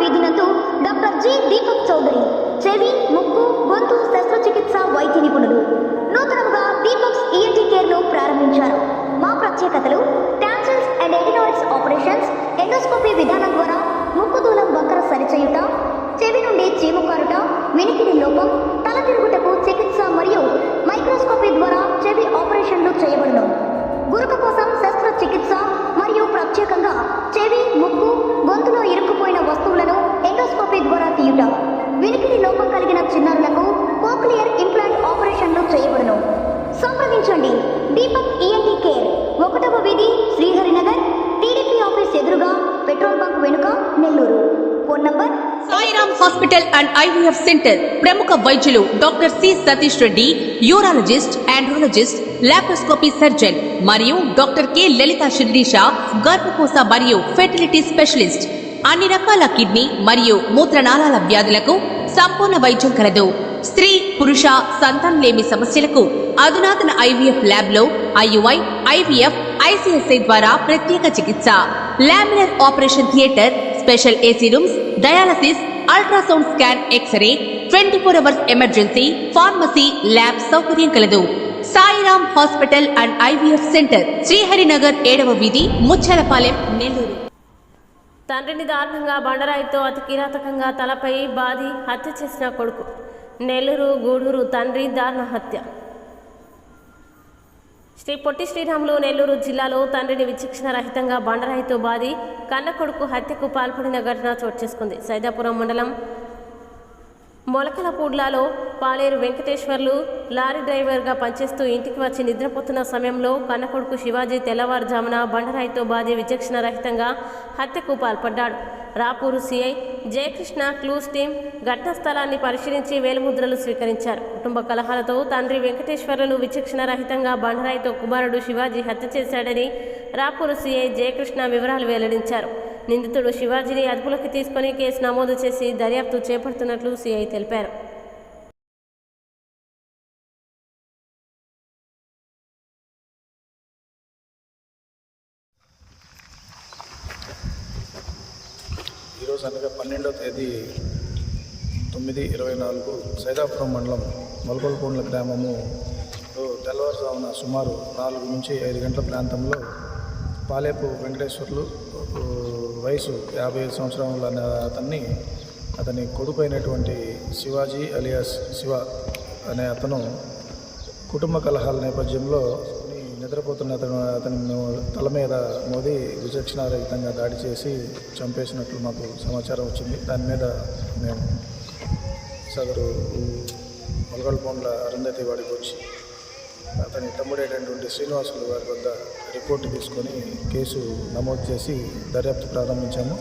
వీధి doctor G. Deepak Chowdary చెవి ముక్కు గొంతు శస్త్రచికిత్స వైద్య నిపుణులు. నూతనంగా దీపక్స్ ఈఎన్టీ కేర్ను ప్రారంభించారు. మా ప్రత్యేకతలు tonsils and adenoids operations endoscopy విధానం ద్వారా ముక్కు దూలం వంకర సరిచేయుట చెవి నుండి చీము కారుట వినికిడి లోపం తల తిరుగుటకు చికిత్స మరియు మైక్రోస్కోపీ ద్వారా చెవి ఆపరేషన్లు చేయబడును. గురుక కోసం శస్త్రచికిత్స మరియు ప్రత్యేకంగా చెవి ముక్కు వినికిడి లోపం కలిగిన చిన్నారులకు కోక్లియర్ ఇంప్లాంట్ ఆపరేషన్లు చేయబడును. సంప్రదించండి. దీపక్ ఈఎన్టీ కేర్ ఒకటవ వీధి శ్రీహరినగర్ టీడీపీ ఆఫీస్ ఎదురుగా పెట్రోల్ బంక్ వెనుక Nellore. Phone number Sairam hospital and IVF centre. ప్రముఖ వైద్యులు doctor C Satish Reddy urologist andrologist laparoscopy surgeon మరియు డాక్టర్ కె లలిత షిర్డీషా గర్భకోశ మరియు ఫెర్టిలిటీ స్పెషలిస్ట్. అన్ని రకాల కిడ్నీ మరియు మూత్రనాళాల వ్యాధులకు సంపూర్ణ వైద్యం కలదు. స్త్రీ పురుష సంతానం లేమి సమస్యలకు అధునాతన ఐవీఎఫ్ ల్యాబ్లో ఐయుఐ ఐవీఎఫ్ ఐసిఎస్ఐ ద్వారా ప్రత్యేక చికిత్స. Laminar operation theatre special AC rooms dialysis ultrasound scan x ray twenty four hours emergency pharmacy lab సౌకర్యం కలదు. Sairam hospital and IVF centre Sriharinagar ఏడవ వీధి ముచ్చలపాలెం నెల్లూరు. తండ్రిని దారుణంగా బండరాయితో అతి కిరాతకంగా తలపై బాధి హత్య చేసిన కొడుకు. నెల్లూరు గూడూరు తండ్రి దారుణ హత్య. శ్రీ పొట్టి శ్రీరాములు నెల్లూరు జిల్లాలో తండ్రిని విచక్షణ రహితంగా బండరాయితో బాధి కన్న కొడుకు హత్యకు పాల్పడిన ఘటన చోటు చేసుకుంది. సైదాపురం మండలం మొలకలపూడ్లాలో పాలేరు వెంకటేశ్వర్లు లారీ డ్రైవర్గా పనిచేస్తూ ఇంటికి వచ్చి నిద్రపోతున్న సమయంలో కన్నకొడుకు శివాజీ తెల్లవారుజామున బండరాయితో బాధి విచక్షణ రహితంగా హత్యకు పాల్పడ్డాడు. Rapur CI Jayakrishna clues team ఘటనా స్థలాన్ని పరిశీలించి వేలుముద్రలు స్వీకరించారు. కుటుంబ కలహాలతో తండ్రి వెంకటేశ్వర్లను విచక్షణ రహితంగా బండరాయితో కుమారుడు శివాజీ హత్య చేశాడని రాపూరు సిఐ జయకృష్ణ వివరాలు వెల్లడించారు. నిందితుడు శివాజీని అదుపులోకి తీసుకొని కేసు నమోదు చేసి దర్యాప్తు చేపడుతున్నట్లు సిఐ తెలిపారు. ఈరోజు అనగా పన్నెండవ తేదీ తొమ్మిది ఇరవై నాలుగు సైదాపురం మండలం మొలకొల్పూండ్ల గ్రామము తెల్లవారుజామున సుమారు నాలుగు నుంచి ఐదు గంటల ప్రాంతంలో పాలేపు వెంకటేశ్వర్లు వయసు యాభై ఐదు సంవత్సరాల అతన్ని అతని కొడుకు అయినటువంటి శివాజీ అలియాస్ శివ అనే అతను కుటుంబ కలహాల నేపథ్యంలో నిద్రపోతున్న అతను అతని తల మీద మోదీ విచక్షణారహితంగా దాడి చేసి చంపేసినట్లు మాకు సమాచారం వచ్చింది. దాని మీద మేము సదరు మొలగల్పొండ్ల అరుంధతి వాడికి వచ్చి అతని తమ్ముడైనటువంటి శ్రీనివాసులు వారి వద్ద రిపోర్ట్ తీసుకొని కేసు నమోదు చేసి దర్యాప్తు ప్రారంభించాము.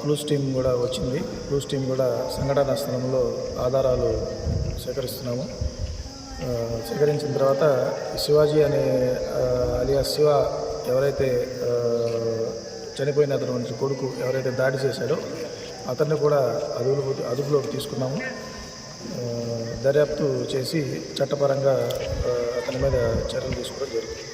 క్లూస్ టీం కూడా వచ్చింది. క్లూస్ టీం కూడా సంఘటనా స్థలంలో ఆధారాలు సేకరిస్తున్నాము. సేకరించిన తర్వాత శివాజీ అనే అలియా శివ ఎవరైతే చనిపోయిన అతను కొడుకు ఎవరైతే దాడి చేశాడో అతన్ని కూడా అదుపులో అదుపులోకి తీసుకున్నాము. దర్యాప్తు చేసి చట్టపరంగా అతని మీద చర్యలు తీసుకోవడం జరుగుతుంది.